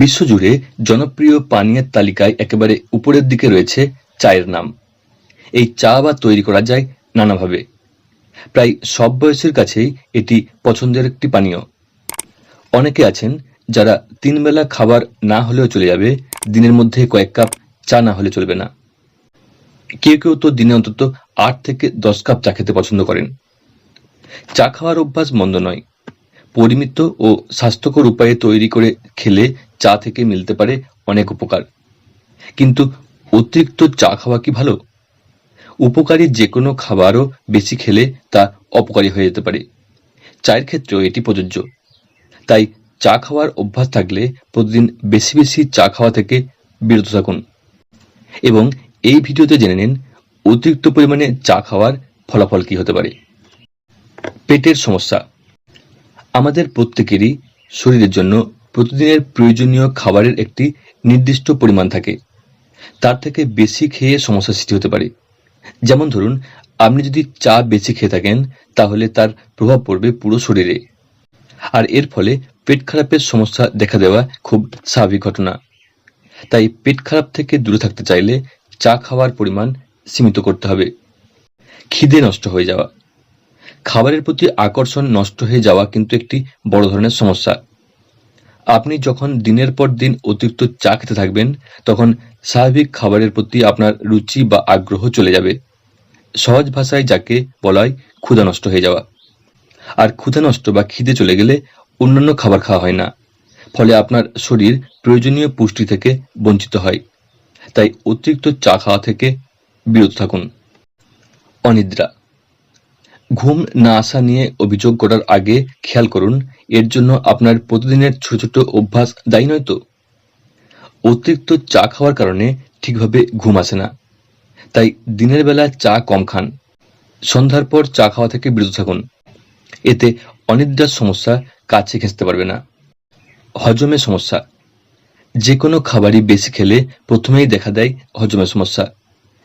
বিশ্বজুড়ে জনপ্রিয় পানীয়ের তালিকায় একেবারে উপরের দিকে রয়েছে চায়ের নাম। এই চা বা তৈরি করা যায় নানাভাবে। প্রায় সব বয়সের কাছেই এটি পছন্দের একটি পানীয়। অনেকে আছেন যারা তিন বেলা খাবার না হলেও চলে যাবে, দিনের মধ্যে কয়েক কাপ চা না হলে চলবে না। কেউ কেউ তো দিনে অন্তত আট থেকে দশ কাপ চা খেতে পছন্দ করেন। চা খাওয়ার অভ্যাস মন্দ নয়। পরিমিত ও স্বাস্থ্যকর উপায়ে তৈরি করে খেলে চা থেকে মিলতে পারে অনেক উপকার। কিন্তু অতিরিক্ত চা খাওয়া কি ভালো? উপকারী যে কোনো খাবারও বেশি খেলে তা অপকারী হয়ে যেতে পারে। চায়ের ক্ষেত্রেও এটি প্রযোজ্য। তাই চা খাওয়ার অভ্যাস থাকলে প্রতিদিন বেশি বেশি চা খাওয়া থেকে বিরত থাকুন। এবং এই ভিডিওতে জেনে নিন, অতিরিক্ত পরিমাণে চা খাওয়ার ফলাফল কি হতে পারে। পেটের সমস্যা। আমাদের প্রত্যেকেরই শরীরের জন্য প্রতিদিনের প্রয়োজনীয় খাবারের একটি নির্দিষ্ট পরিমাণ থাকে। তার থেকে বেশি খেয়ে সমস্যা সৃষ্টি হতে পারে। যেমন ধরুন, আপনি যদি চা বেশি খেয়ে থাকেন, তাহলে তার প্রভাব পড়বে পুরো শরীরে। আর এর ফলে পেট খারাপের সমস্যা দেখা দেওয়া খুব স্বাভাবিক ঘটনা। তাই পেট খারাপ থেকে দূরে থাকতে চাইলে চা খাওয়ার পরিমাণ সীমিত করতে হবে। খিদে নষ্ট হয়ে যাওয়া। খাবারের প্রতি আকর্ষণ নষ্ট হয়ে যাওয়া কিন্তু একটি বড় ধরনের সমস্যা। আপনি যখন দিনের পর দিন অতিরিক্ত চা খেতে থাকবেন, তখন স্বাভাবিক খাবারের প্রতি আপনার রুচি বা আগ্রহ চলে যাবে। সহজ ভাষায় যাকে বলা হয় ক্ষুধা নষ্ট হয়ে যাওয়া। আর ক্ষুধা নষ্ট বা খিদে চলে গেলে অন্যান্য খাবার খাওয়া হয় না। ফলে আপনার শরীর প্রয়োজনীয় পুষ্টি থেকে বঞ্চিত হয়। তাই অতিরিক্ত চা খাওয়া থেকে বিরত থাকুন। অনিদ্রা। ঘুম না আসা নিয়ে অভিযোগ করার আগে খেয়াল করুন, এর জন্য আপনার প্রতিদিনের ছোট ছোট অভ্যাস দায়ী নয় তো? অতিরিক্ত চা খাওয়ার কারণে ঠিকভাবে ঘুম আসে না। তাই দিনের বেলা চা কম খান। সন্ধ্যার পর চা খাওয়া থেকে বিরত থাকুন। এতে অনিদ্রার সমস্যা কাছে ঘেঁচতে পারবে না। হজমের সমস্যা। যে কোনো খাবারই বেশি খেলে প্রথমেই দেখা দেয় হজমের সমস্যা।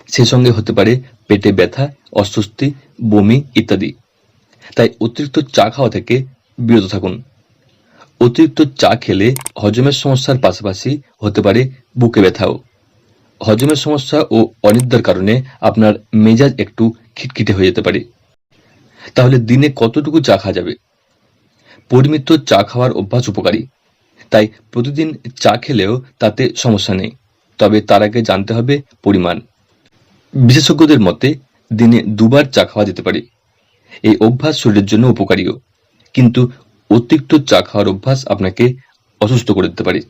সে সঙ্গে হতে পারে পেটে ব্যথা, অস্বস্তি, বমি ইত্যাদি। তাই অতিরিক্ত চা খাওয়া থেকে বিরত থাকুন। অতিরিক্ত চা খেলে হজমের সমস্যার পাশাপাশি হতে পারে বুকে ব্যথাও। হজমের সমস্যা ও অনিদ্রার কারণে আপনার মেজাজ একটু খিটখিটে হয়ে যেতে পারে। তাহলে দিনে কতটুকু চা খাওয়া যাবে? পরিমিত চা খাওয়ার অভ্যাস উপকারী। তাই প্রতিদিন চা খেলেও তাতে সমস্যা নেই। তবে তার আগে জানতে হবে পরিমাণ। বিশেষজ্ঞদের মতে, দিনে দুবার চা খাওয়া যেতে পারে। এই অভ্যাস শরীরের জন্য উপকারীও। কিন্তু অতিরিক্ত চা খাওয়ার অভ্যাস আপনাকে অসুস্থ করে দিতে পারে।